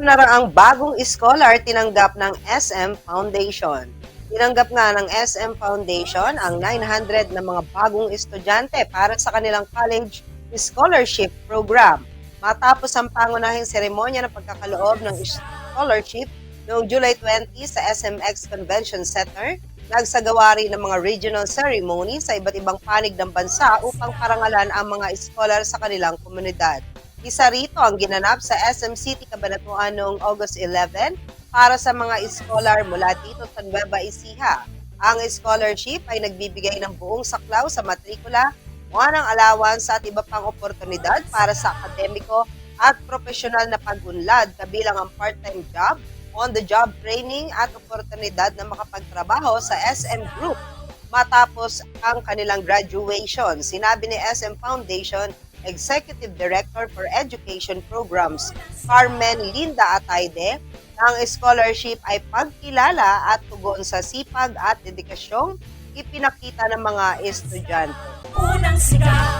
na ang bagong scholar tinanggap ng SM Foundation. Tinanggap nga ng SM Foundation ang 900 na mga bagong estudyante para sa kanilang college scholarship program. Matapos ang pangunahing seremonya ng pagkakaloob ng scholarship noong July 20 sa SMX Convention Center, nagsagawa rin ng mga regional ceremony sa iba't ibang panig ng bansa upang parangalan ang mga scholar sa kanilang komunidad. Isa rito ang ginanap sa SM City Cabanatuan noong August 11 para sa mga scholar mula dito sa Nueva Ecija. Ang scholarship ay nagbibigay ng buong saklaw sa matrikula, ng allowance at iba pang oportunidad para sa akademiko at profesional na pag-unlad kabilang ang part-time job, on-the-job training at oportunidad na makapagtrabaho sa SM Group matapos ang kanilang graduation. Sinabi ni SM Foundation Executive Director for Education Programs, Carmen Linda Atayde, ang scholarship ay pagkilala at tugon sa sipag at dedikasyong ipinakita ng mga estudyante. Unang sigaw